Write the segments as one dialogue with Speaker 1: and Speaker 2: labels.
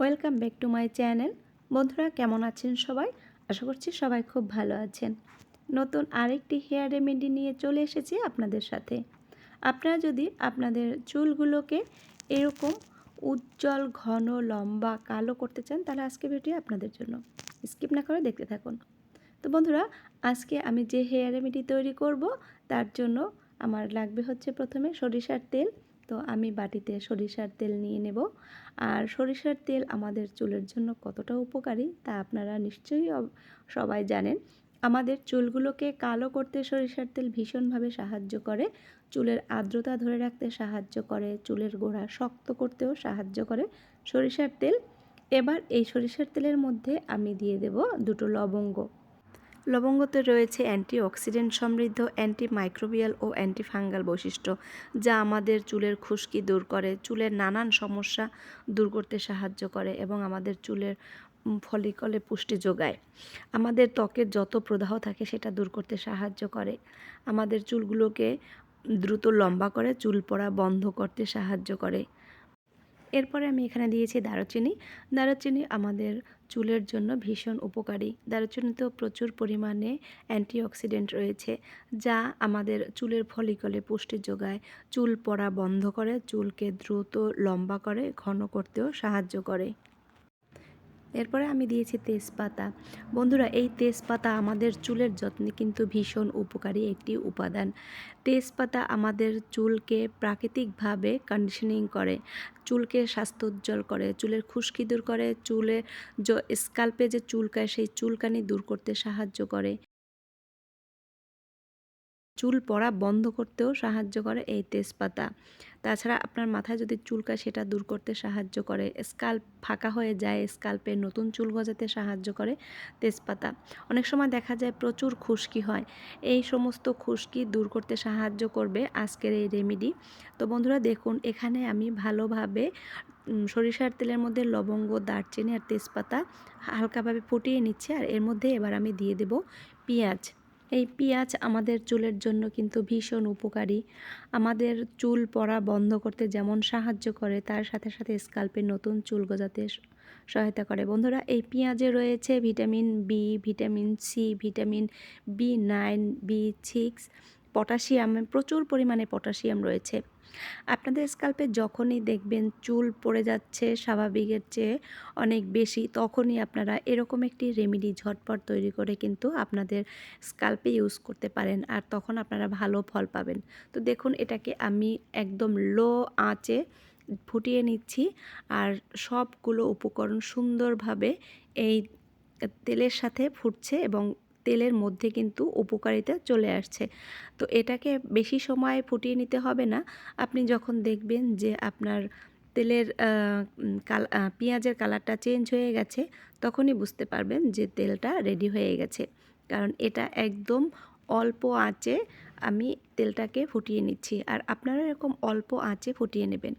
Speaker 1: Welcome back to my channel. বন্ধুরা, কেমন আছেন সবাই? আশা করছি সবাই খুব ভালো আছেন। নতুন আরেকটি হেয়ার রেমেডি নিয়ে চলে এসেছি আপনাদের সাথে। আপনারা যদি আপনাদের চুলগুলোকে এরকম উজ্জ্বল, ঘন, লম্বা, কালো করতে চান, তাহলে আজকে ভিডিও আপনাদের জন্য স্কিপ না করে দেখতে থাকুন। তো বন্ধুরা, আজকে আমি যে হেয়ার রেমেডি তৈরি করব, তার জন্য আমার লাগবে হচ্ছে প্রথমে সরিষার তেল। তো আমি বাটিতে সরিষার তেল নিয়ে নেব। আর সরিষার তেল আমাদের চুলের জন্য কতটা উপকারী তা আপনারা নিশ্চয়ই সবাই জানেন। আমাদের চুলগুলোকে কালো করতে সরিষার তেল ভীষণভাবে সাহায্য করে। চুলের আর্দ্রতা ধরে রাখতে সাহায্য করে, চুলের গোড়া শক্ত করতেও সাহায্য করে সরিষার তেল। এবার এই সরিষার তেলের মধ্যে আমি দিয়ে দেব দুটো লবঙ্গ। লবঙ্গতে রয়েছে অ্যান্টিঅক্সিডেন্ট সমৃদ্ধ অ্যান্টি মাইক্রোবিয়াল ও অ্যান্টি ফাঙ্গাল বৈশিষ্ট্য, যা আমাদের চুলের খুশকি দূর করে, চুলের নানান সমস্যা দূর করতে সাহায্য করে এবং আমাদের চুলের ফলিকলে পুষ্টি যোগায়। আমাদের ত্বকের যত প্রদাহ থাকে সেটা দূর করতে সাহায্য করে। আমাদের চুলগুলোকে দ্রুত লম্বা করে, চুল পড়া বন্ধ করতে সাহায্য করে। এরপরে আমি এখানে দিয়েছি দারুচিনি। দারুচিনি আমাদের চুলের জন্য ভীষণ উপকারী। দারুচিনিতেও প্রচুর পরিমাণে অ্যান্টিঅক্সিডেন্ট রয়েছে, যা আমাদের চুলের ফলিকলে পুষ্টি যোগায়। চুল পড়া বন্ধ করে, চুলকে দ্রুত লম্বা করে, ঘন করতেও সাহায্য করে। এরপরে আমি দিয়েছি তেজপাতা। বন্ধুরা, এই তেজপাতা আমাদের চুলের যত্নে কিন্তু ভীষণ উপকারী একটি উপাদান। তেজপাতা আমাদের চুলকে প্রাকৃতিকভাবে কন্ডিশনিং করে, চুলকে স্বাস্থ্য উজ্জ্বল করে, চুলের খুশকি দূর করে, চুলে স্কাল্পে যে চুলকায় সেই চুলকানি দূর করতে সাহায্য করে। চুল পড়া বন্ধ করতেও সাহায্য করে এই তেজপাতা। তাছাড়া আপনার মাথায় যদি চুলকা সেটা দূর করতে সাহায্য করে। স্কাল্প ফাঁকা হয়ে যায়, স্কাল্পে নতুন চুল গজাতে সাহায্য করে তেজপাতা। অনেক সময় দেখা যায় প্রচুর খুশকি হয়। এই সমস্ত খুশকি দূর করতে সাহায্য করবে আজকের এই রেমেডি। তো বন্ধুরা, দেখুন, এখানে আমি ভালোভাবে সরিষার তেলের মধ্যে লবঙ্গ, দারচিনি আর তেজপাতা হালকাভাবে ফুটিয়ে নিচ্ছি। আর এর মধ্যে এবার আমি দিয়ে দেব পেঁয়াজ। এই পেঁয়াজ আমাদের চুলের জন্য কিন্তু ভীষণ উপকারী। আমাদের চুল পড়া বন্ধ করতে যেমন সাহায্য করে, তার সাথে সাথে স্কাল্পে নতুন চুল গজাতে সহায়তা করে। বন্ধুরা, এই পেঁয়াজে রয়েছে vitamin B, vitamin C, vitamin B nine, B six, potassium, প্রচুর পরিমাণে পটাশিয়াম রয়েছে। আপনাদের স্কাল্পে যখনই দেখবেন চুল পড়ে যাচ্ছে স্বাভাবিকের চেয়ে অনেক বেশি, তখনই আপনারা এরকম একটি রেমেডি ঝটপট তৈরি করে কিন্তু আপনাদের স্কাল্পে ইউজ করতে পারেন আর তখন আপনারা ভালো ফল পাবেন। তো দেখুন এটাকে আমি একদম লো আঁচে ফুটিয়ে নিচ্ছি আর সবগুলো উপকরণ সুন্দরভাবে এই তেলের সাথে ফুটছে এবং তেলের মধ্যে কিন্তু উপকারিতা চলে আসছে। তো এটাকে বেশি সময় ফুটিয়ে নিতে হবে না। আপনি যখন দেখবেন যে আপনার তেলের কাল পেঁয়াজের কালারটা চেঞ্জ হয়ে গেছে, তখনই বুঝতে পারবেন যে তেলটা রেডি হয়ে গেছে। কারণ এটা একদম অল্প আঁচে আমি তেলটাকে ফুটিয়ে নিচ্ছি। আর আপনারা এরকম অল্প আঁচে ফুটিয়ে নেবেন।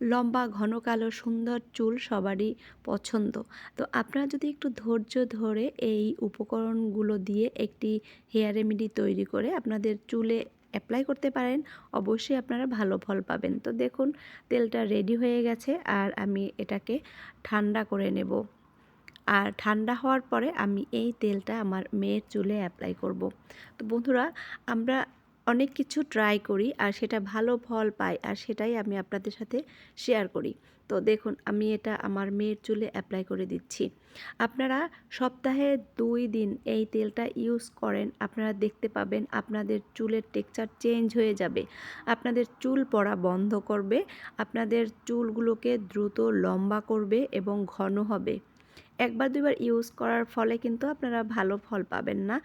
Speaker 1: লম্বা, ঘন, কালো, সুন্দর চুল সবারই পছন্দ। তো আপনারা যদি একটু ধৈর্য ধরে এই উপকরণগুলো দিয়ে একটি হেয়ার রেমেডি তৈরি করে আপনাদের চুলে অ্যাপ্লাই করতে পারেন, অবশ্যই আপনারা ভালো ফল পাবেন। তো দেখুন, তেলটা রেডি হয়ে গেছে আর আমি এটাকে ঠান্ডা করে নেব। আর ঠান্ডা হওয়ার পরে আমি এই তেলটা আমার মেয়ের চুলে অ্যাপ্লাই করব। তো বন্ধুরা, আমরা অনেক কিছু ট্রাই করি আর সেটা ভালো ফল পাই আর সেটাই আমি আপনাদের সাথে শেয়ার করি। তো দেখুন, আমি এটা আমার মেয়ের চুলে অ্যাপ্লাই করে দিচ্ছি। আপনারা সপ্তাহে দুই দিন এই তেলটা ইউজ করেন, আপনারা দেখতে পাবেন আপনাদের চুলের টেক্সচার চেঞ্জ হয়ে যাবে। আপনাদের চুল পড়া বন্ধ করবে, আপনাদের চুলগুলোকে দ্রুত লম্বা করবে এবং ঘন হবে। একবার, দুইবার ইউজ করার ফলে কিন্তু আপনারা ভালো ফল পাবেন না।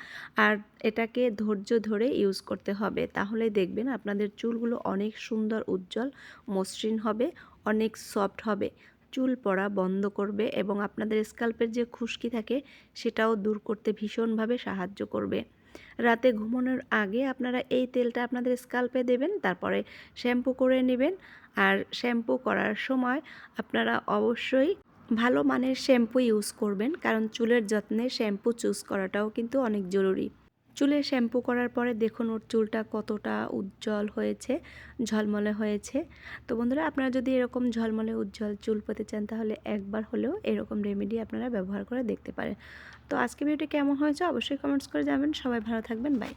Speaker 1: আর এটাকে ধৈর্য ধরে ইউজ করতে হবে। তাহলে দেখবেন আপনাদের চুলগুলো অনেক সুন্দর, উজ্জ্বল, মসৃণ হবে, অনেক সফট হবে। চুল পড়া বন্ধ করবে এবং আপনাদের স্কাল্পের যে খুশকি থাকে, সেটাও দূর করতে ভীষণভাবে সাহায্য করবে। রাতে ঘুমানোর আগে আপনারা এই তেলটা আপনাদের স্কাল্পে দেবেন, তারপরে শ্যাম্পু করে নেবেন। আর শ্যাম্পু করার সময় আপনারা অবশ্যই ভালো মানের শ্যাম্পু ইউজ করবেন, কারণ চুলের যত্নে শ্যাম্পু চুজ করাটাও কিন্তু অনেক জরুরি। চুলে শ্যাম্পু করার পরে দেখুন ওর চুলটা কতটা উজ্জ্বল হয়েছে, ঝলমলে হয়েছে। তো বন্ধুরা, আপনারা যদি এরকম ঝলমলে উজ্জ্বল চুল পেতে চান, তাহলে একবার হলেও এরকম রেমেডি আপনারা ব্যবহার করে দেখতে পারেন। তো আজকে ভিডিওটি কেমন হয়েছে অবশ্যই কমেন্টস করে জানাবেন। সবাই ভালো থাকবেন, বাই।